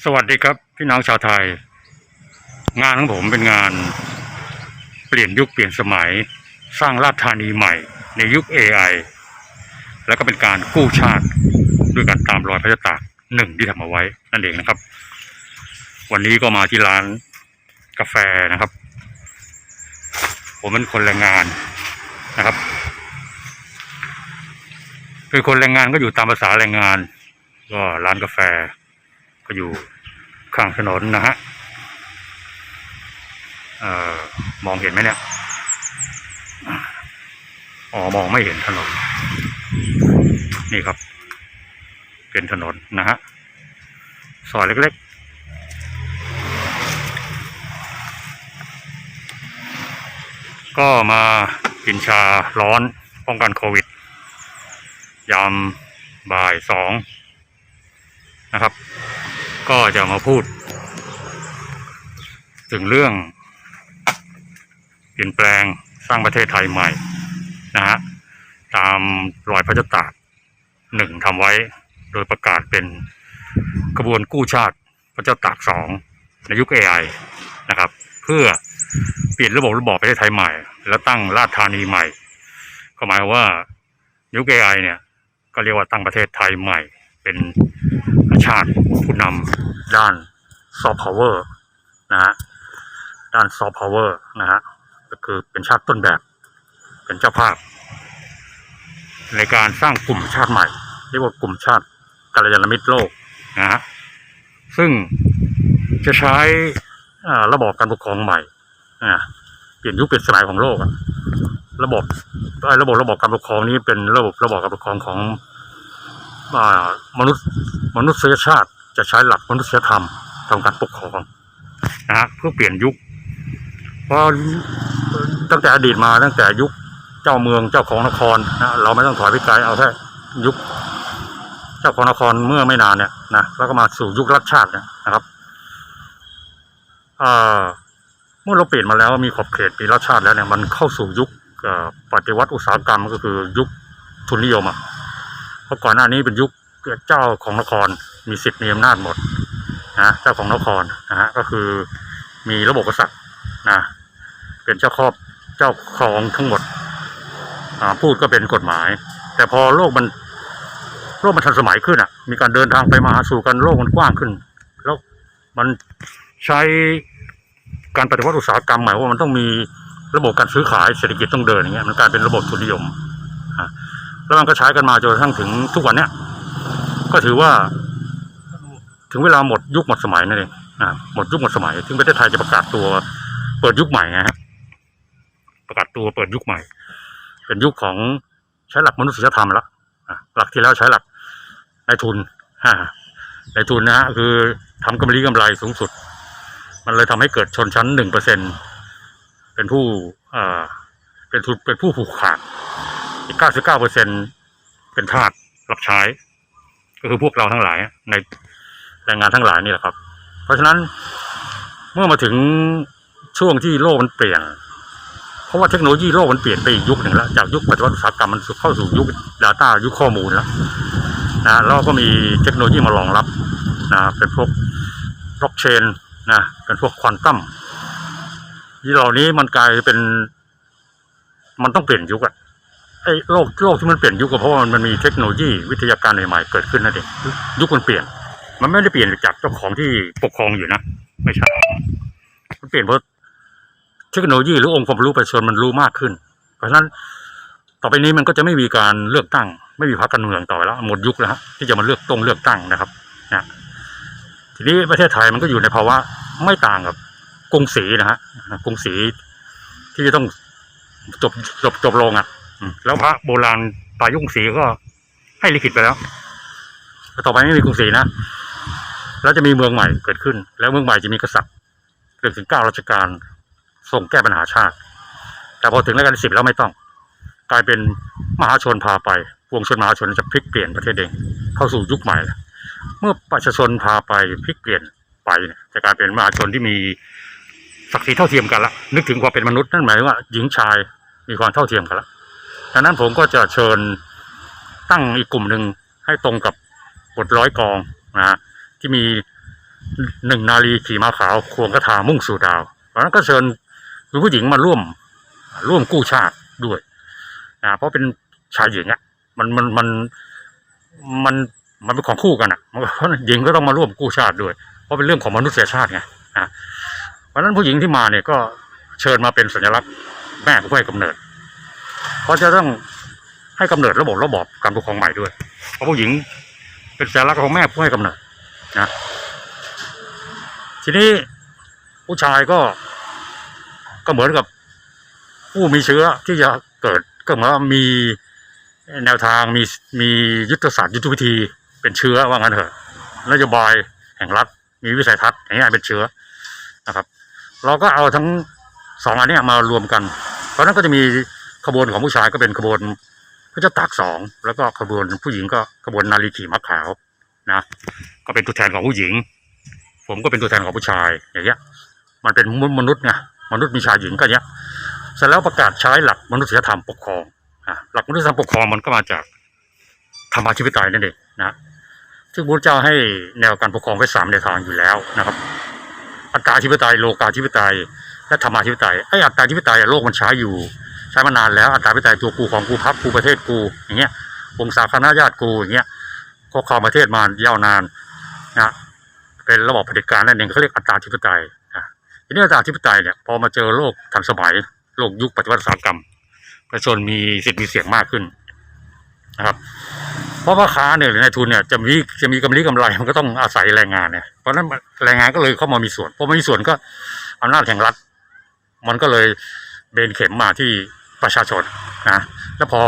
สวัสดีครับ พี่น้องชาวไทย งานของผมเป็นงาน เปลี่ยนยุคเปลี่ยนสมัย สร้างราชธานีใหม่ ในยุค AI แล้วก็เป็นการกู้ชาติด้วยการตามรอยพระเจ้าตากหนึ่งที่ทำเอาไว้นั่นเองนะครับ วันนี้ก็มาที่ร้านกาแฟนะครับ ผมเป็นคนแรงงานนะครับคือคนแรงงานก็อยู่ตามภาษาแรงงาน ก็ร้านกาแฟ ก็อยู่ข้างถนนนะฮะออมองเห็นไหมเนี่ย อ๋อ มองไม่เห็นถนน นี่ครับ เป็นถนนนะฮะ ซอยเล็กๆ ก็มากินชาร้อนป้องกันโควิด ยามบ่ายสองนะครับ ก็จะมาพูด ถึงเรื่อง เปลี่ยนแปลงสร้างประเทศไทยใหม่นะฮะตามรอยพระเจ้าตากหนึ่งทำไว้โดยประกาศเป็นกระบวนกู้ชาติพระเจ้าตากสองในยุค AI นะครับ เพื่อเปลี่ยนระบบระบอบประเทศไทยใหม่ แล้วตั้งราชธานีใหม่ ก็หมายความว่ายุค AI เนี่ย ก็เรียกว่าตั้งประเทศไทยใหม่ เป็นชาติผู้นำด้านซอฟต์พาวเวอร์นะฮะด้านซอฟต์พาวเวอร์นะฮะก็คือเป็นชาติต้นแบบ เป็นเจ้าภาพ ในการสร้างกลุ่มชาติใหม่เรียกว่ากลุ่มชาติกัลยาณมิตรโลกนะฮะซึ่งจะใช้ระบอบการปกครองใหม่เปลี่ยนยุคเปลี่ยนสมัยของโลกอะระบบระบบระบบการปกครองนี้เป็นระบบระบบการปกครองของ มนุษย์มนุษยชาติจะใช้หลักมนุษยธรรมทำการปกครองนะฮะเพื่อเปลี่ยนยุคเพราะตั้งแต่อดีตมาตั้งแต่ยุคเจ้าเมืองเจ้าของนครนะเราไม่ต้องถอยไปไกลเอาแค่ยุค เจ้าของนครเมื่อไม่นานเนี่ยนะแล้วก็มาสู่ยุครัชชาติเนี่ยนะครับเมื่อเราเปลี่ยนมาแล้วมีขอบเขตปีรัชชาติแล้วเนี่ยมันเข้าสู่ยุคปฏิวัติอุตสาหกรรมก็คือยุคทุนนิยมอะ ราะก่อนหน้านี้เป็นยุคเจ้าของนครมีสิทธิ์มีอำนาจหมดนะเจ้าของนครนะฮะก็คือมีระบบกษัตริย์นะเป็นเจ้าครอบเจ้าครองทั้งหมดพูดก็เป็นกฎหมาย แต่พอโลกมันโลกมันทันสมัยขึ้นอะ มีการเดินทางไปมาหาสู่กันโลกมันกว้างขึ้น แล้วมันใช้การปฏิวัติอุตสาหกรรมหมายว่ามันต้องมีระบบการซื้อขายเศรษฐกิจต้องเดินอย่างเงี้ยมันกลายเป็นระบบทุนนิยม แล้วมันก็ใช้กันมาจนกระทั่งถึงทุกวันเนี้ยก็ถือว่า ถึงเวลาหมดยุคหมดสมัยนั่นเองอ่าหมดยุคหมดสมัยถึงประเทศไทยจะประกาศตัวเปิดยุคใหม่ไงฮะประกาศตัวเปิดยุคใหม่ เป็นยุคของใช้หลักมนุษยธรรมละอะหลักที่แล้วใช้หลักนายทุนฮะนายทุนนะฮะคือทำกำไรกำไรสูงสุด มันเลยทำให้เกิดชนชั้นหนึ่งเปอร์เซ็นเป็นผู้อ่าเป็นทุนเป็นผู้ผูกขาด อีก 99เปอร์เซ็นเป็นทาสรับใช้ ก็คือพวกเราทั้งหลาย ในแรงงานทั้งหลายนี่แหละครับ เพราะฉะนั้นเมื่อมาถึงช่วงที่โลกมันเปลี่ยน เพราะว่าเทคโนโลยีโลกมันเปลี่ยนไปอีกยุคหนึ่งแล้ว จากยุคปฏิวัติอุตสาหกรรมมันเข้าสู่ยุค Data ยุคข้อมูลแล้วนะแล้วก็มีเทคโนโลยีมารองรับนะเป็นพวกบล็อกเชนนะเป็นพวกควอนตัมที่เหล่านี้มันกลายเป็น มันต้องเปลี่ยนยุคอะ ไอ้โลกโลกที่มันเปลี่ยนยุคก็เพราะว่ามันมีเทคโนโลยีวิทยาการใหม่ๆเกิดขึ้นนั่นเองยุคมันเปลี่ยน มันไม่ได้เปลี่ยนจากเจ้าของที่ปกครองอยู่นะไม่ใช่มันเปลี่ยนเพราะเทคโนโลยีหรือองค์ความรู้ประชาชนมันรู้มากขึ้น เพราะฉะนั้นต่อไปนี้มันก็จะไม่มีการเลือกตั้ง ไม่มีพรรคการเมืองต่อแล้วหมดยุคแล้วฮะที่จะมาเลือกตรงเลือกตั้งนะครับนะทีนี้ประเทศไทยมันก็อยู่ในภาวะไม่ต่างกับกรุงศรีนะฮะกรุงศรีที่จะต้องจบจบจบลงอะ แล้วพระโบราณป่ายุคกรุงศรีก็ให้ลิขิตไปแล้วต่อไปไม่มีกรุงศรีนะแล้วจะมีเมืองใหม่เกิดขึ้น แล้วเมืองใหม่จะมีกษัตริย์เกิดถึงเก้าราชการทรงแก้ปัญหาชาติ แต่พอถึงรัชกาลที่สิบแล้วไม่ต้อง กลายเป็นมหาชนพาไปวงชนมหาชนจะพลิกเปลี่ยนประเทศเองเข้าสู่ยุคใหม่ เมื่อประชาชนพาไปพลิกเปลี่ยนไปจะกลายเป็นมหาชนที่มีศักดิ์ศรีเท่าเทียมกันละนึกถึงความเป็นมนุษย์นั่นหมายว่าหญิงชายมีความเท่าเทียมกันละ ดังนั้นผมก็จะเชิญตั้งอีกกลุ่มหนึ่งให้ตรงกับบทร้อยกองนะฮะที่มีหนึ่งนาลีขี่ม้าขาวควงกระถามุ่งสู่ดาวเพราะนั้นก็เชิญคุณผู้หญิงมาร่วมร่วมกู้ชาติด้วยนะเพราะเป็นชายหญิงอะมันมันมันมันมันเป็นของคู่กันอะมันก็หญิงก็ต้องมาร่วมกู้ชาติด้วย เพราะเป็นเรื่องของมนุษยชาติไงนะเพราะนั้นผู้หญิงที่มาเนี่ยก็เชิญมาเป็นสัญลักษณ์แม่ผู้ให้กำเนิด เพราะจะต้องให้กำเนิดระบบระบอบการปกครองใหม่ด้วย เพราะผู้หญิงเป็นสัญลักษณ์ของแม่ผู้ให้กำเนิดนะทีนี้ผู้ชายก็ก็เหมือนกับผู้มีเชื้อที่จะเกิดก็เหมือนว่ามีแนวทางมีมียุทธศาสตร์ยุทธวิธีเป็นเชื้อว่างั้นเถอะนโยบายแห่งรัฐมีวิสัยทัศน์อย่างนี้เป็นเชื้อนะครับ เราก็เอาทั้งสองอันนี้มารวมกัน เพราะนั้นก็จะมี ขบวนของผู้ชายก็เป็นขบวนพระเจ้าตากสองแล้วก็ขบวนผู้หญิงก็ขบวนนารีขี่ม้าขาวนะ ก็เป็นตัวแทนของผู้หญิง ผมก็เป็นตัวแทนของผู้ชายอย่างเงี้ย มันเป็นมนุษย์ไงมนุษย์มีชายหญิงก็เนี้ยเสร็จแล้วประกาศใช้หลักมนุษยธรรมปกครองอะหลักมนุษยธรรมปกครองมันก็มาจากธรรมาธิปไตยนั่นเองนะซึ่งพระเจ้าให้แนวการปกครองไว้สามแนวทางอยู่แล้วนะครับอัตตาธิปไตยโลกาธิปไตยและธรรมาธิปไตยไอ้อัตตาธิปไตยอะโลกมันใช้อยู่ ใช้มานานแล้วอัตตาธิปไตยตัวกูของกูพักกูประเทศกูอย่างเงี้ยวงศาคณะญาติกูอย่างเงี้ยปกครองประเทศมายาวนานนะเป็นระบบเผด็จการนั่นเองเขาเรียกอัตตาธิปไตยนะทีนี้อัตตาธิปไตยเนี่ยพอมาเจอโลกทันสมัยโลกยุคปฏิวัติอุตสาหกรรมประชาชนมีสิทธิ์มีเสียงมากขึ้นนะครับ เพราะว่าค้าเนี่ยหรือนายทุนเนี่ยจะมีจะมีกำไรกำไรมันก็ต้องอาศัยแรงงานเนี่ยเพราะฉะนั้นแรงงานก็เลยเข้ามามีส่วนพอมามีส่วนก็อำนาจแห่งรัฐ มันก็เลยเบนเข็มมาที่ ประชาชนนะแล้วพอ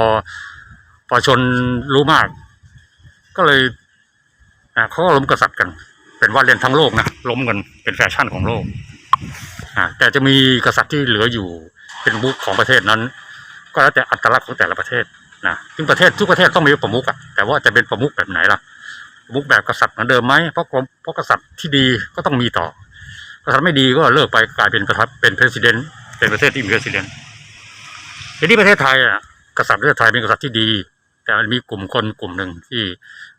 ประชาชนรู้มาก ก็เลยอะเขาก็ล้มกษัตริย์กัน เป็นว่าเรียนทั้งโลกนะล้มกันเป็นแฟชั่นของโลกอ่าแต่จะมีกษัตริย์ที่เหลืออยู่เป็นมุกของประเทศนั้น ก็แล้วแต่อัตลักษณ์ของแต่ละประเทศนะซึ่งประเทศทุกประเทศต้องมีประมุขอะแต่ว่าจะเป็นประมุขแบบไหนล่ะประมุขแบบกษัตริย์เหมือนเดิมไหมเพราะเพราะกษัตริย์ที่ดีก็ต้องมีต่อกษัตริย์ไม่ดีก็เลิกไปกลายเป็นประทับเป็นประธานเป็นประเทศที่มีประธาน ทีนี้ประเทศไทยอะกษัตริย์ประเทศไทยเป็นกษัตริย์ที่ดี แต่มันมีกลุ่มคนกลุ่มหนึ่งที่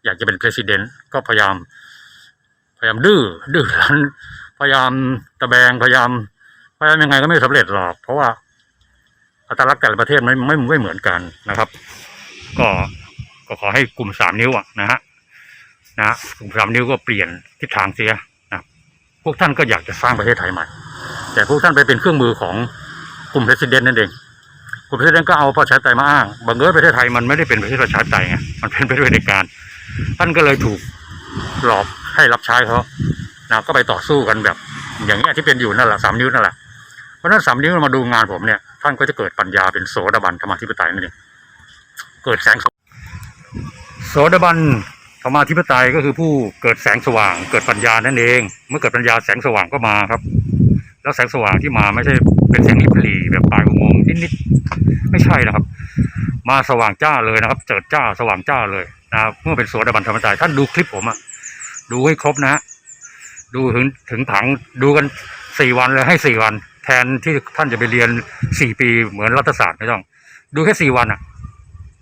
อยากจะเป็นประธานก็พยายาม พยายามดื้อดื้อรั้นพยายามตะแบงพยายามพยายามยังไงก็ไม่สำเร็จหรอก เพราะว่าอัตลักษณ์แต่ละประเทศไม่ไม่ไม่เหมือนกันนะครับ ก็ก็ขอให้กลุ่มสามนิ้วอะนะฮะนะกลุ่มสามนิ้วก็เปลี่ยนทิศทางเสียนะพวกท่านก็อยากจะสร้างประเทศไทยใหม่ แต่พวกท่านไปเป็นเครื่องมือของกลุ่มประธานนั่นเอง ประธานก็เอาประชาธิปไตยมาอ้างบังเอิญประเทศไทยมันไม่ได้เป็นประเทศประชาธิปไตยไงมันเป็นประเทศเผด็จการท่านก็เลยถูกหลอกให้รับใช้เขานะก็ไปต่อสู้กันแบบ อย่างเงี้ยที่เป็นอยู่นั่นแหละสามนิ้วนั่นแหละเพราะนั้นสามนิ้วมาดูงานผมเนี่ยท่านก็จะเกิดปัญญาเป็นโสดาบันธรรมาธิปไตยนั่นเองเกิดแสงโสดาบันธรรมาธิปไตยก็คือผู้เกิดแสงสว่าง เกิดปัญญานั่นเอง เมื่อเกิดปัญญาแสงสว่างก็มาครับ แล้วแสงสว่างที่มาไม่ใช่เป็นแสงริบหรี่แบบปลายอุโมงค์นิด ไม่ใช่นะครับ มาสว่างจ้าเลยนะครับ เจิดจ้าสว่างจ้าเลยนะครับเมื่อเป็นโสดาบันธรรมไตยท่านดูคลิปผมอะดูให้ครบนะฮะดูถึงถึงผังดูกันสี่วันเลยให้สี่วัน แทนที่ท่านจะไปเรียนสี่ปีเหมือนรัฐศาสตร์ไม่ต้อง ดูแค่สี่วันอะ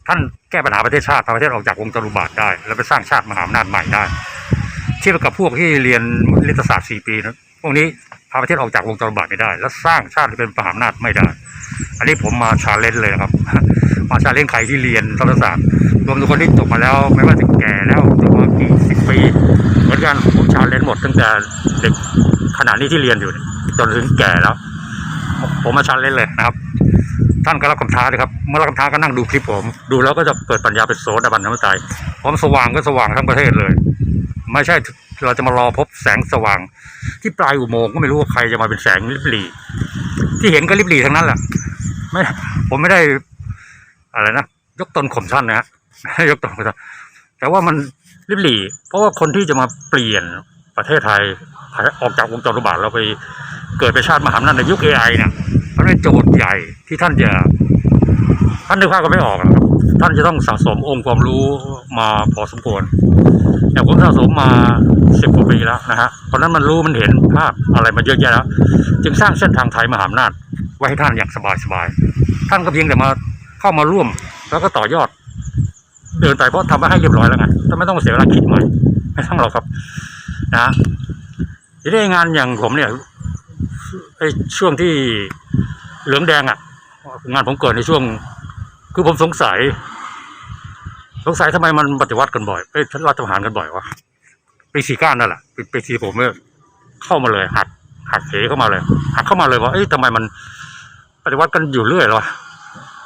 ท่านแก้ปัญหาประเทศชาติพาประเทศออกจากวงจรุบาทได้ แล้วไปสร้างชาติมหาอำนาจใหม่ได้ เทียบกับพวกที่เรียนรัฐศาสตร์สี่ปีนะพวกนี้ พาประเทศออกจากวงจรบาทไม่ได้ แล้วสร้างชาติเป็นมหาอำนาจไม่ได้ อันนี้ผมมาชาเลนจ์เลยนะครับ มาชาเลนจ์ใครที่เรียนรัฐศาสตร์รวมทุกคนที่จบมาแล้วไม่ว่าจะแก่แล้วจบมากี่สิบปีเหมือนกันผมชาเลนจ์หมดตั้งแต่เด็กขนาดนี้ที่เรียนอยู่จนถึงแก่แล้ว ผมมาชาเลนจ์เลยนะครับ ท่านก็รับคำท้าเลยครับเมื่อรับคำท้าก็นั่งดูคลิปผม ดูแล้วก็จะเกิดปัญญาเป็นโสดาบันธรรมใจความสว่างก็สว่างทั้งประเทศเลย ไม่ใช่เราจะมารอพบแสงสว่าง ที่ปลายอุโมงค์ก็ไม่รู้ว่าใครจะมาเป็นแสงลิบหลีที่เห็นก็ลิบหลีทั้งนั้นแหละไม่ผมไม่ได้อะไรนะยกตนข่มท่านนะฮะยกตนข่มท่านแต่ว่ามันลิบหลีเพราะว่าคนที่จะมาเปลี่ยนประเทศไทยออกจากวงจรอุบาทเราไปเกิดเป็นชาติมหาอำนาจในยุคเอไอเนี่ยมันเป็นโจทย์ใหญ่ที่ท่านจะท่านนึกภาพก็ไม่ออกนะครับ ท่านจะต้องสะสมองค์ความรู้มาพอสมควรอย่างผมสะสมมาสิบกว่าปีแล้วนะฮะเพราะนั้นมันรู้มันเห็นภาพอะไรมาเยอะแยะแล้ว จึงสร้างเส้นทางไทยมหาอำนาจไว้ให้ท่านอย่างสบายๆท่านก็เพียงแต่มาเข้ามาร่วม แล้วก็ต่อยอด เดินไปเพราะทำมาให้เรียบร้อยแล้วไงท่านไม่ต้องเสียเวลาคิดใหม่ไม่ต้องหรอกครับนะฮะทีนี้งานอย่างผมเนี่ยไอ้ช่วงที่เหลืองแดงอะ งานผมเกิดในช่วง คือผมสงสัย สงสัยทำไมมันปฏิวัติกันบ่อยเอ้ยรัฐประหารกันบ่อยวะปีสี่ก้านนั่นแหละปีสี่ผมเนี่ยเข้ามาเลยหักหักเหเข้ามาเลยหักเข้ามาเลยว่าเอ้ยทำไมมันปฏิวัติกันอยู่เรื่อยเลยวะ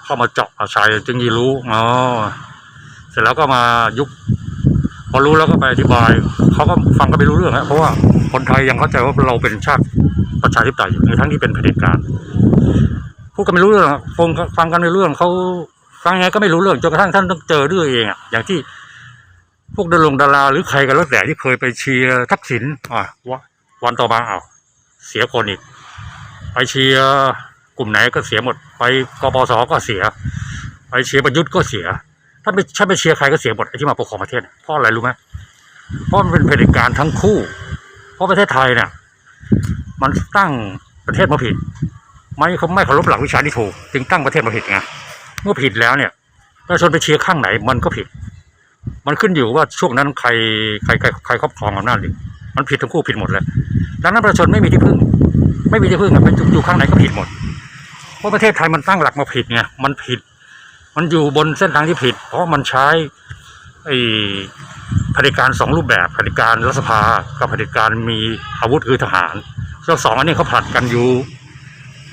เข้ามาเจาะเอาชายจึงยีรู้อ๋อเสร็จแล้วก็มายุบพอรู้แล้วก็ไปอธิบายเขาก็ฟังก็ไม่รู้เรื่องฮะเพราะว่าคนไทยยังเข้าใจว่าเราเป็นชาติประชาธิปไตยอยู่ในทั้งที่เป็นเผด็จการพูดกันไม่รู้เรื่องฟังฟังกันไม่รู้เรื่องเขา ฟังยังไงก็ไม่รู้เรื่องจนกระทั่งท่านต้องเจอด้วยเองอะอย่างที่พวกดารงดาราหรือใครกันแล้วแต่ที่เคยไปเชียร์ทักษิณอะวะวันต่อมาอ้าเสียคนอีกไปเชียร์กลุ่มไหนก็เสียหมด ไปกปสก็เสีย ไปเชียร์ประยุทธ์ก็เสีย ถ้าไปถ้าไปเชียร์ใครก็เสียหมดไอ้ที่มาปกครองประเทศเนี่ยเพราะอะไรรู้ไหมเพราะมันเป็นเผด็จการทั้งคู่ เพราะประเทศไทยเนี่ยมันตั้งประเทศมาผิด ไม่เขาไม่เคารพหลักวิชาที่ถูก จึงตั้งประเทศมาผิดไง เมื่อผิดแล้วเนี่ยประชาชนไปเชียร์ข้างไหนมันก็ผิด มันขึ้นอยู่ว่าช่วงนั้นใครใครใครใครครอบครองอำนาจหรือมันผิดทั้งคู่ผิดหมดเลยดังนั้นประชาชนไม่มีที่พึ่ง ไม่มีที่พึ่งอะไปอยู่ข้างไหนก็ผิดหมด เพราะประเทศไทยมันตั้งหลักมาผิดไงมันผิด มันอยู่บนเส้นทางที่ผิด เพราะมันใช้ไอ้เผด็จการสองรูปแบบเผด็จการรัฐสภา กับเผด็จการมีอาวุธคือทหารซึ่งสองอันนี้เขาผลัดกันอยู่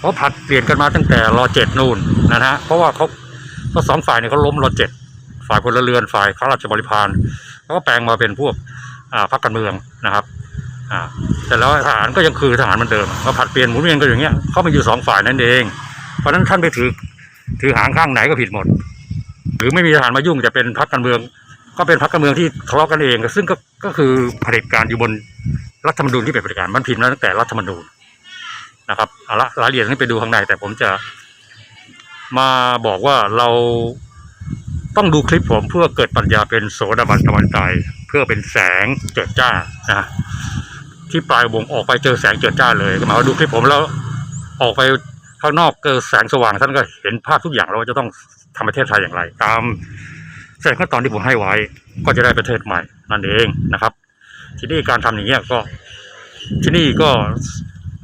เขาผัดเปลี่ยนกันมาตั้งแต่รอเจ็ดนู่นนะฮะเพราะว่าเขาก็สองฝ่ายเนี่ยเขาล้มรอเจ็ดฝ่ายพลเรือนฝ่ายข้าราชบริพารเขาก็แปลงมาเป็นพวกพรรคการเมืองนะครับแต่แล้วทหารก็ยังคือทหารเหมือนเดิมเขาผัดเปลี่ยนหมุนเวียนกันอย่างเงี้ยเขามาอยู่สองฝ่ายนั่นเอง เพราะฉะนั้นท่านไปถือถือหางข้างไหนก็ผิดหมด หรือไม่มีทหารมายุ่งจะเป็นพรรคการเมือง ก็เป็นพรรคการเมืองที่ทะเลาะกันเอง ซึ่งก็ก็คือเผด็จการอยู่บนรัฐธรรมนูญที่เป็นเผด็จการมันผิดมาตั้งแต่รัฐธรรมนูญ นะครับเอาละรายละเอียดนี้ไปดูข้างในแต่ผมจะมาบอกว่าเราต้องดูคลิปผมเพื่อเกิดปัญญาเป็นโสดาบันตะวันใจเพื่อเป็นแสงเจิดจ้านะที่ปลายวงออกไปเจอแสงเจิดจ้าเลยหมายว่าดูคลิปผมแล้วออกไปข้างนอกเกิดแสงสว่างท่านก็เห็นภาพทุกอย่างแล้วว่าจะต้องทำประเทศไทยอย่างไร ตามแสงขั้นตอนที่ผมให้ไว้ ก็จะได้ประเทศใหม่นั่นเองนะครับ ที่นี่การทำอย่างเงี้ยก็ที่นี่ก็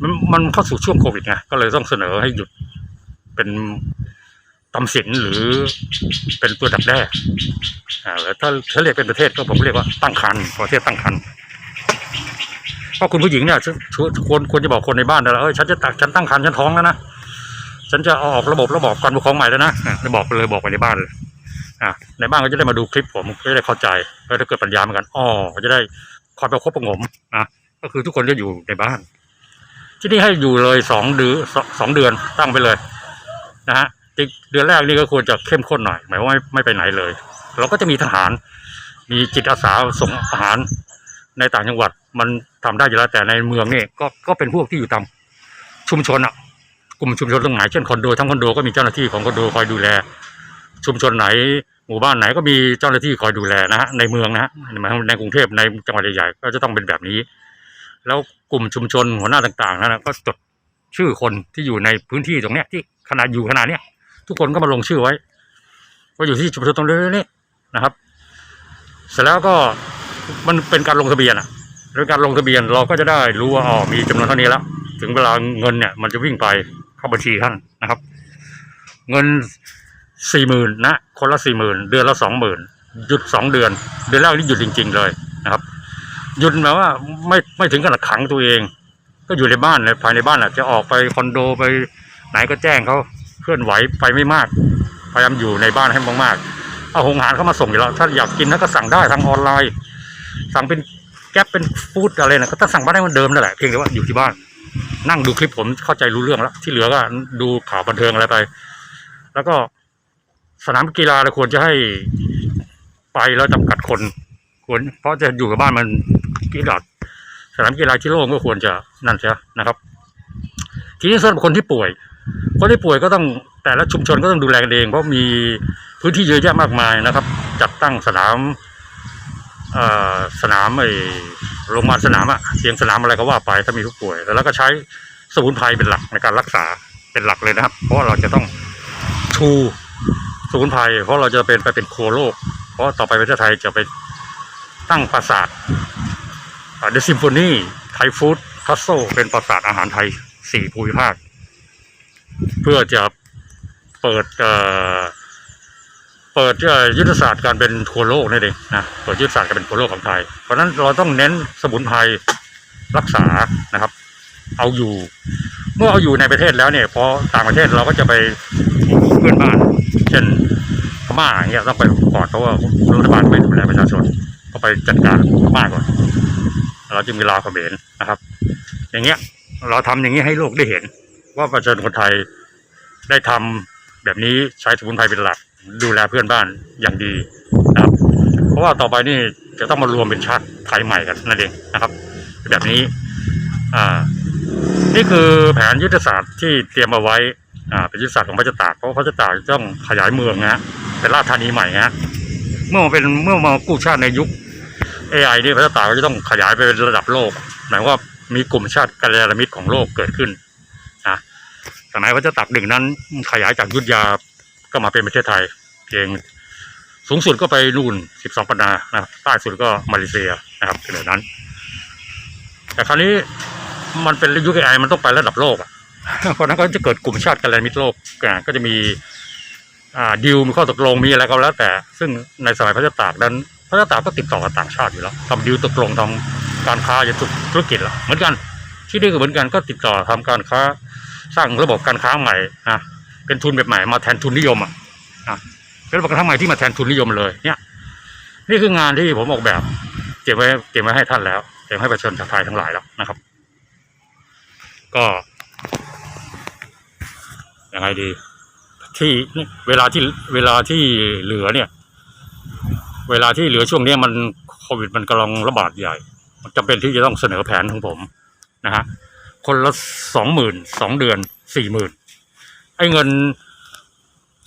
มันมันเข้าสู่ช่วงโควิดไงก็เลยต้องเสนอให้หยุดเป็นตำสินหรือเป็นตัวดับแรกอ่าแล้วถ้าถ้าเรียกเป็นประเทศก็ผมเรียกว่าตั้งคันประเทศตั้งคันเพราะคุณผู้หญิงเนี่ยควรควรจะบอกคนในบ้านแต่ละเอ้ยฉันจะตักฉันตั้งคันฉันท้องแล้วนะฉันจะออกระบบระบบการปกครองใหม่แล้วนะอะบอกไปเลยบอกไปในบ้านเลยอะในบ้านก็จะได้มาดูคลิปผมก็จะได้เข้าใจก็จะเกิดปัญญาเหมือนกันอ๋อก็จะได้คอยประคบประงมนะก็คือทุกคนจะอยู่ในบ้าน ที่นี่ให้อยู่เลยสองเดือนสองสองเดือนตั้งไปเลยนะฮะเดือนแรกนี่ก็ควรจะเข้มข้นหน่อย หมายว่าไม่ไม่ไปไหนเลย เราก็จะมีทหาร มีจิตอาสาส่งอาหารในต่างจังหวัดมันทำได้อยู่แล้วแต่ในเมืองนี่ก็ก็เป็นพวกที่อยู่ตามชุมชนอะกลุ่มชุมชนตรงไหนเช่นคอนโดทั้งคอนโดก็มีเจ้าหน้าที่ของคอนโดคอยดูแล ชุมชนไหน หมู่บ้านไหนก็มีเจ้าหน้าที่คอยดูแลนะฮะในเมืองนะฮะในในกรุงเทพในจังหวัดใหญ่ๆก็จะต้องเป็นแบบนี้ แล้ว กลุ่มชุมชนหัวหน้าต่างๆนะก็จดชื่อคนที่อยู่ในพื้นที่ตรงเนี้ยที่ขนาดอยู่ขนาดเนี้ยทุกคนก็มาลงชื่อไว้ว่าอยู่ที่ชุมชนตรงนี้นี่นะครับ เสร็จแล้วก็มันเป็นการลงทะเบียนอะเป็นการลงทะเบียนเราก็จะได้รู้ว่าอ๋อมีจำนวนเท่านี้แล้วถึงเวลาเงินเนี่ยมันจะวิ่งไปเข้าบัญชีท่านนะครับ เงินสี่หมื่นนะคนละสี่หมื่นเดือนละสองหมื่นหยุดสองเดือน เดือนแรกนี่หยุดจริง ๆ เลยนะครับ หยุดหมายว่าไม่ไม่ถึงขนาดขังตัวเอง ก็อยู่ในบ้านในภายในบ้านแหละจะออกไปคอนโดไปไหนก็แจ้งเขาเคลื่อนไหวไปไม่มากพยายามอยู่ในบ้านให้มากๆเอาหงหารเข้ามาส่งอยู่แล้ว ถ้าอยากกินนะก็สั่งได้ทางออนไลน์ สั่งเป็นแก๊ปเป็นฟู้ดอะไรนะก็ต้องสั่งบ้านได้เหมือนเดิมนั่นแหละเพียงแต่ว่าอยู่ที่บ้าน นั่งดูคลิปผมเข้าใจรู้เรื่องแล้ว ที่เหลือก็ดูข่าวบันเทิงอะไรไป แล้วก็สนามกีฬาเราควรจะให้ไปแล้วจำกัดคนควรเพราะจะอยู่กับบ้านมัน กีฬาสนามกีฬาที่โล่งก็ควรจะนั่นใช่นะครับ ทีนี้สำหรับคนที่ป่วย คนที่ป่วยก็ต้องแต่ละชุมชนก็ต้องดูแลกันเองเพราะมีพื้นที่เยอะแยะมากมายนะครับ จัดตั้งสนามสนามไอโรงพยาบาลสนามอะเตียงสนามอะไรก็ว่าไปถ้ามีผู้ป่วย แล้วก็ใช้สมุนไพรเป็นหลักในการรักษาเป็นหลักเลยนะครับ เพราะเราจะต้องชูสมุนไพรเพราะเราจะเป็นไปเป็นโคโลกเพราะต่อไปประเทศไทยจะไปตั้งปราสาท เดอะซิมโฟนีไทยฟู้ดทัสโซเป็นปราสาทอาหารไทยสี่ภูมิภาค เพื่อจะเปิดเปิดเอ่อยุทธศาสตร์การเป็นทัวโลกนี่เองนะเปิดยุทธศาสตร์การเป็นทัวโลกของไทย เพราะนั้นเราต้องเน้นสมุนไพรรักษานะครับ เอาอยู่ เมื่อเอาอยู่ในประเทศแล้วเนี่ยพอต่างประเทศเราก็จะไปเพื่อนบ้าน เช่นพม่าอย่างเงี้ยต้องไปกอนเพราว่ารัฐบาลไม่ดูแลประชาชนก็ไปจัดการพม่าก่อน เราจึงมีลาวเขมรนะครับ อย่างเงี้ย เราทำอย่างนี้ให้โลกได้เห็น ว่าประชาชนคนไทยได้ทำแบบนี้ใช้สมุนไพรเป็นหลัก ดูแลเพื่อนบ้านอย่างดีนะครับ เพราะว่าต่อไปนี่จะต้องมารวมเป็นชาติไทยใหม่กันนั่นเองนะครับ แบบนี้อ่านี่คือแผนยุทธศาสตร์ที่เตรียมเอาไว้อ่าเป็นยุทธศาสตร์ของพระเจ้าตากเพราะพระเจ้าตากต้องขยายเมืองนะเป็นราชธานีใหม่นะเมื่อมาเป็นเมื่อมากู้ชาติในยุค AI นี่พระเจ้าตากก็จะต้องขยายไประดับโลก หมายว่ามีกลุ่มชาติกัลยาณมิตรของโลกเกิดขึ้นนะสมัยพระเจ้าตากหนึ่งนั้น ขยายจากยุทธยาก็มาเป็นประเทศไทย เพียงสูงสุดก็ไปนู่น 12 ปันนานะครับใต้สุดก็มาเลเซียนะครับขนาดนั้น แต่คราวนี้มันเป็นยุค AI มันต้องไประดับโลกอะเพราะนั้นก็จะเกิดกลุ่มชาติกัลยาณมิตรโลกก็จะมีดีลมีข้อตกลงมีอะไรก็แล้วแต่ ซึ่งในสมัยพระเจ้าตากนั้น พราะเจ้าตากก็ติดต่อกับต่างชาติอยู่แล้วทำดีลตกลงทำการค้าจะธุรกิจแล้วเหมือนกัน ที่นี่ก็เหมือนกันก็ติดต่อทำการค้าสร้างระบบการค้าใหม่นะเป็นทุนแบบใหม่มาแทนทุนนิยมอะนะเป็นระบบการค้าใหม่ที่มาแทนทุนนิยมเลยเนี่ย นี่คืองานที่ผมออกแบบเก็บไว้เก็บไว้ให้ท่านแล้วเก็บให้ประชาชนชาวไทยทั้งหลายแล้วนะครับ ก็ยังไงดี ที่เวลาที่เวลาที่เหลือเนี่ย เวลาที่เหลือช่วงนี้มันโควิดมันกำลังระบาดใหญ่มันจำเป็นที่จะต้องเสนอแผนของผมนะฮะคนละสองหมื่นสองเดือนสี่หมื่นไอ้เงิน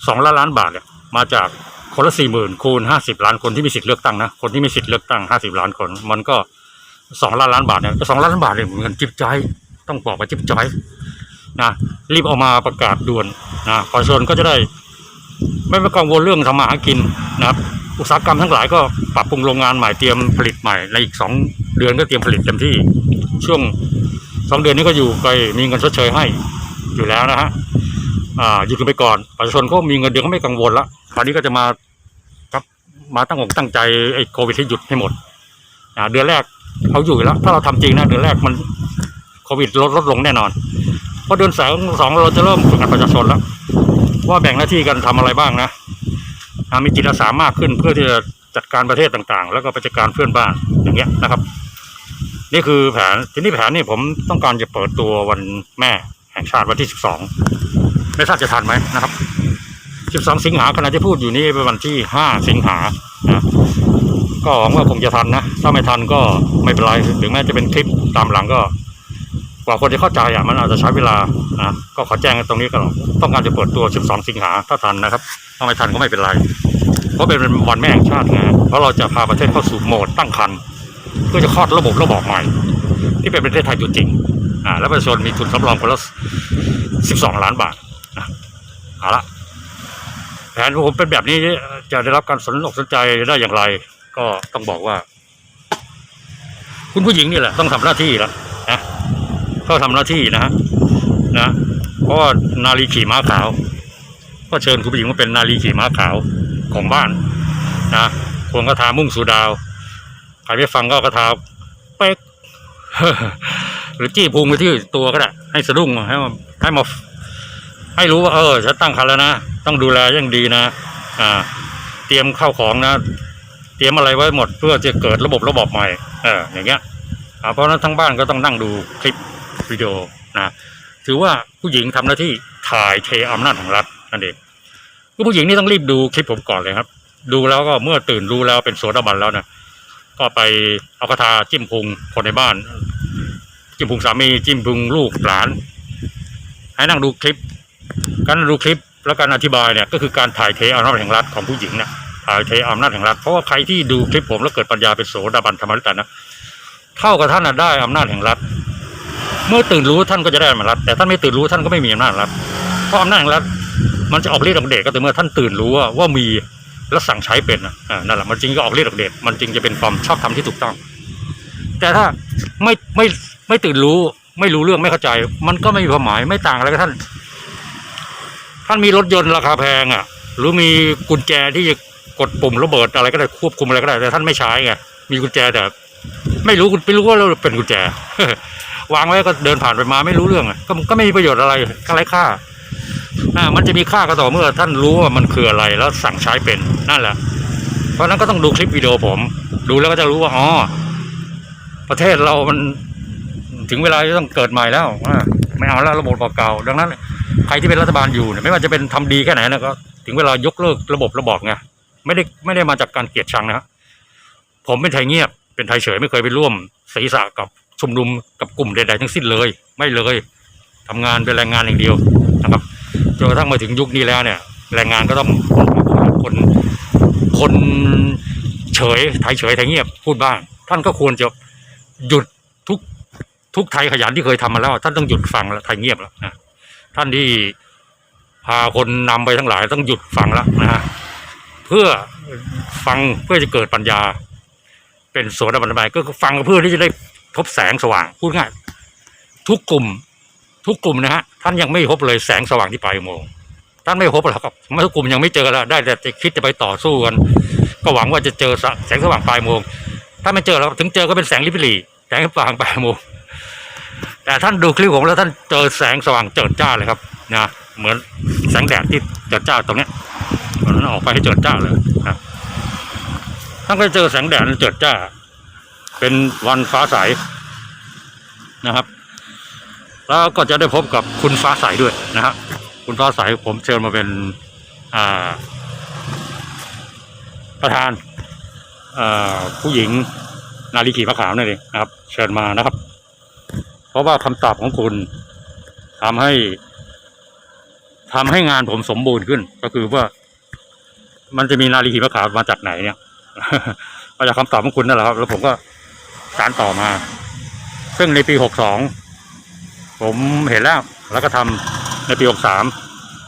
สองล้านล้านบาทเนี่ยมาจากคนละสี่หมื่นคูณห้าสิบล้านคนที่มีสิทธิ์เลือกตั้งนะคนที่มีสิทธิ์เลือกตั้งห้าสิบล้านคน มันก็สองล้านล้านบาทเนี่ยสองล้านล้านบาทเนี่ยเงินจิ๊บจ้อยต้องบอกว่าจิ๊บจ้อยนะรีบออกมาประกาศด่วนนะประชาชนก็จะได้ ไม่ต้องกังวลเรื่องทำมาหากินนะครับ อุตสาหกรรมทั้งหลายก็ปรับปรุงโรงงานใหม่เตรียมผลิตใหม่ในอีกสองเดือนก็เตรียมผลิตเต็มที่ ช่วงสองเดือนนี้ก็อยู่ไปมีเงินชดเชยให้อยู่แล้วนะฮะหยุดกันไปก่อนประชาชนก็มีเงินเดือนก็ไม่กังวลละคราวนี้ก็จะมาครับมาตั้งอกตั้งใจไอ้โควิดให้หยุดให้หมดเดือนแรกเขาอยู่แล้ว ถ้าเราทำจริงนะเดือนแรกมันโควิดลดลดลงแน่นอนเพราะเดือนสองสองเราจะเริ่มฝึกกับประชาชนแล้ว ว่าแบ่งหน้าที่กันทำอะไรบ้างนะ อ่ามีจิตอาสามากขึ้นเพื่อที่จะจัดการประเทศต่างๆ แล้วก็ไปจัดการเพื่อนบ้านอย่างเงี้ยนะครับ นี่คือแผนทีนี้แผนนี่ผมต้องการจะเปิดตัววันแม่แห่งชาติวันที่12ไม่ทราบจะทันไหมนะครับ12สิงหาขณะที่พูดอยู่นี่เป็นวันที่5สิงหานะก็หวังว่าคงจะทันนะ ถ้าไม่ทันก็ไม่เป็นไรถึงแม้จะเป็นคลิปตามหลังก็ กว่าคนจะเข้าใจอะมันอาจจะใช้เวลานะก็ขอแจ้งกันตรงนี้ก่อนต้องการจะเปิดตัว 12 สิงหาถ้าทันนะครับาไม่ทันก็ไม่เป็นไร เพราะเป็นวันแม่แห่งชาติไงเพราะเราจะพาประเทศเข้าสู่โหมดตั้งครรภ์เพื่อจะคลอดระบบระบอบใหม่ ที่เป็นประเทศไทยอยู่จริงอ่าแล้วประชาชนมีทุนสำรองคนละ12ล้านบาทนะเอาละแผนของผมเป็นแบบนี้จะได้รับการสนอกสนใจได้อย่างไร ก็ต้องบอกว่า คุณผู้หญิงนี่แหละ ต้องทำหน้าที่แล้วนะก็ทำหน้าที่นะฮะนะเพราะว่านาลีขี่ม้าขาว ก็เชิญคุณผู้หญิงมาเป็นนาลีขี่ม้าขาวของบ้านนะควงกระทามุ่งสู่ดาวใครไม่ฟังก็กระทาเป๊กหรือจี้พุงไปที่ตัวก็ได้ให้สะดุ้งให้มาให้มาให้รู้ว่าเออฉันตั้งครรภ์แล้วนะต้องดูแลอย่างดีนะ อ่า เตรียมข้าวของนะ เตรียมอะไรไว้หมดเพื่อจะเกิดระบบระบบใหม่เอออย่างเงี้ยเพราะฉะนั้นทั้งบ้านก็ต้องนั่งดูคลิปวิดีโอนะถือว่าผู้หญิงทำหน้าที่ถ่ายเทอำนาจของรัฐ นั่นเองก็ผู้หญิงนี่ต้องรีบดูคลิปผมก่อนเลยครับ ดูแล้วก็เมื่อตื่นรู้แล้วเป็นโสดาบันแล้วนะก็ไปเอากระทาจิ้มพุงคนในบ้าน จิ้มพุงสามีจิ้มพุงลูกหลาน ให้นั่งดูคลิป การดูคลิปแล้วการอธิบายเนี่ยก็คือการถ่ายเทอำนาจแห่งรัฐของผู้หญิงเนี่ยถ่ายเทอำนาจแห่งรัฐเพราะว่าใครที่ดูคลิปผมแล้วเกิดปัญญาเป็นโสดาบันธรรมริตานะเท่ากับท่านได้อำนาจแห่งรัฐ เมื่อตื่นรู้ท่านก็จะได้อำนาจรัฐแต่ท่านไม่ตื่นรู้ท่านก็ไม่มีอำนาจรัฐเพราะอำนาจแห่งรัฐ มันจะออกฤทธิ์ออกเดชก็แต่เมื่อท่านตื่นรู้ว่าว่ามีและสั่งใช้เป็นนะอ่านั่นแหละมันจริงก็ออกฤทธิ์ออกเดชมันจริงจะเป็นความชอบธรรมที่ถูกต้อง แต่ถ้าไม่ไม่ไม่ตื่นรู้ไม่รู้เรื่องไม่เข้าใจ มันก็ไม่มีความหมายไม่ต่างอะไรกับท่าน ท่านมีรถยนต์ราคาแพงอะ หรือมีกุญแจที่จะกดปุ่มระเบิดอะไรก็ได้ควบคุมอะไรก็ได้ แต่ท่านไม่ใช้ไงมีกุญแจแต่ไม่รู้ไม่รู้ว่าเราเป็นกุญแจวางไว้ก็เดินผ่านไปมาไม่รู้เรื่องก็ก็ไม่มีประโยชน์อะไรก็ไร้ค่า อ่ามันจะมีค่าก็ต่อเมื่อท่านรู้ว่ามันคืออะไรแล้วสั่งใช้เป็นนั่นแหละ เพราะนั้นก็ต้องดูคลิปวิดีโอผม ดูแล้วก็จะรู้ว่าอ๋อประเทศเรามันถึงเวลาที่ต้องเกิดใหม่แล้วไม่เอาแล้วระบบเก่าๆดังนั้น ใครที่เป็นรัฐบาลอยู่ไม่ว่าจะเป็นทำดีแค่ไหนนะก็ถึงเวลายกเลิกระบบระบอบไงไม่ได้ไม่ได้มาจากการเกลียดชังนะครับผมเป็นไทยเงียบเป็นไทยเฉยไม่เคยไปร่วมศีรษะกับชุมนุมกับกลุ่มใดๆทั้งสิ้นเลย ไม่เลยทำงานเป็นแรงงานอย่างเดียวนะครับ จนกระทั่งมาถึงยุคนี้แล้วเนี่ย แรงงานก็ต้องคนคนเฉยไทยเฉยไทยเงียบพูดบ้าง ท่านก็ควรจะหยุดทุกทุกไทยขยันที่เคยทำมาแล้ว ท่านต้องหยุดฟังแล้วไทยเงียบแล้วนะท่านที่พาคนนำไปทั้งหลายต้องหยุดฟังแล้วนะฮะเพื่อฟังเพื่อจะเกิดปัญญา เป็นโสดาบันใหม่ก็ฟังเพื่อที่จะได้พบแสงสว่างพูดง่ายทุกกลุ่ม ทุกกลุ่มนะฮะท่านยังไม่พบเลยแสงสว่างที่ปลายอุโมงค์ท่านไม่พบหรอกครับทุกกลุ่มยังไม่เจอแล้วได้แต่จะคิดจะไปต่อสู้กัน ก็หวังว่าจะเจอแสงสว่างปลายอุโมงค์ถ้าไม่เจอแล้วถึงเจอก็เป็นแสงลิบลี่แสงสว่างปลายอุโมงค์แต่ท่านดูคลิปผมแล้วท่านเจอแสงสว่างเจิดจ้าเลยครับนะเหมือนแสงแดดที่เจิดจ้าตรงเนี้ยมันออกไปให้เจิดจ้าเลยนะท่านก็เจอแสงแดดเจิดจ้า เป็นวันฟ้าใสนะครับ แล้วก็จะได้พบกับคุณฟ้าใสด้วยนะฮะคุณฟ้าใสผมเชิญมาเป็นประธานผู้หญิงนาลีขี่พระขาวนั่นเองนะครับ เชิญมานะครับ เพราะว่าคำตอบของคุณทำให้ทำให้งานผมสมบูรณ์ขึ้น ก็คือว่า มันจะมีนาฬิกาขาวมาจากไหนเนี่ยมาจากคำตอบของคุณนั่นแหละครับ แล้วผมก็สารต่อมา ซึ่งในปีหกสอง ผมเห็นแล้วแล้วก็ทำในปีหกสาม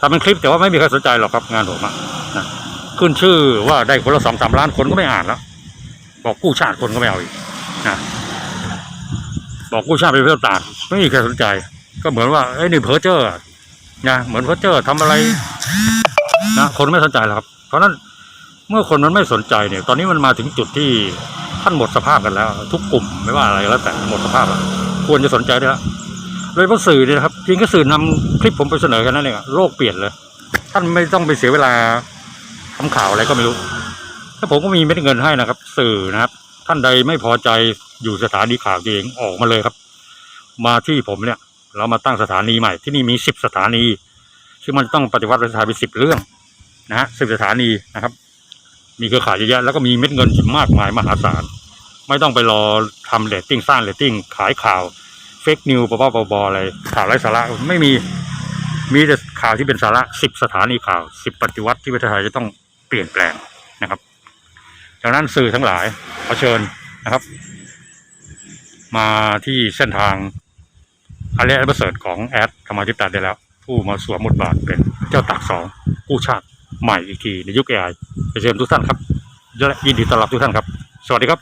ทำเป็นคลิปแต่ว่าไม่มีใครสนใจหรอกครับงานผมอะนะขึ้นชื่อว่าได้คนละสองสามล้านคนก็ไม่อ่านแล้ว บอกกู้ชาติคนก็ไม่เอาอีกนะบอกกู้ชาติไปเพื่อตาดไม่มีใครสนใจ ก็เหมือนว่าไอ้นี่เพอเจอร์นะเหมือนเพอเจอร์ทำอะไรนะคนไม่สนใจหรอกครับ เพราะนั้นเมื่อคนมันไม่สนใจเนี่ย ตอนนี้มันมาถึงจุดที่ท่านหมดสภาพกันแล้ว ทุกกลุ่มไม่ว่าอะไรแล้วแต่หมดสภาพแล้วควรจะสนใจได้แล้ว เลยเพราะสื่อเนี่ยนะครับเพียงแค่สื่อนำคลิปผมไปเสนอแค่นั้นเองโลกเปลี่ยนเลย ท่านไม่ต้องไปเสียเวลาทำข่าวอะไรก็ไม่รู้ถ้าผมก็มีเม็ดเงินให้นะครับ สื่อนะครับ ท่านใดไม่พอใจอยู่สถานีข่าวเองออกมาเลยครับ มาที่ผมเนี่ย เรามาตั้งสถานีใหม่ ที่นี่มีสิบสถานี ซึ่งมันต้องปฏิวัติราชาไปสิบเรื่องนะฮะสิบสถานีนะครับ มีเครือข่ายเยอะแยะแล้วก็มีเม็ดเงินมากมายมหาศาลไม่ต้องไปรอทำเรตติ้งสร้างเรตติ้งขายข่าว ฟกนิวปบ้าบออะไรข่าวไร้สาระไม่มีมีแต่ข่าวที่เป็นสาระสิบสถานีข่าวสิบปฏิวัติที่ประเทศไทยจะต้องเปลี่ยนแปลงนะครับดังนั้นสื่อทั้งหลายขอเชิญนะครับ มาที่เส้นทางอารียประเสริฐของแอดธรรมาธิปไตยได้แล้ว ผู้มาสวมบทบาทเป็นเจ้าตากสองกู้ชาติใหม่อีกทีในยุคเอไอเชิญทุกท่านครับและยินดีต้อนรับทุกท่านครับ สวัสดีครับ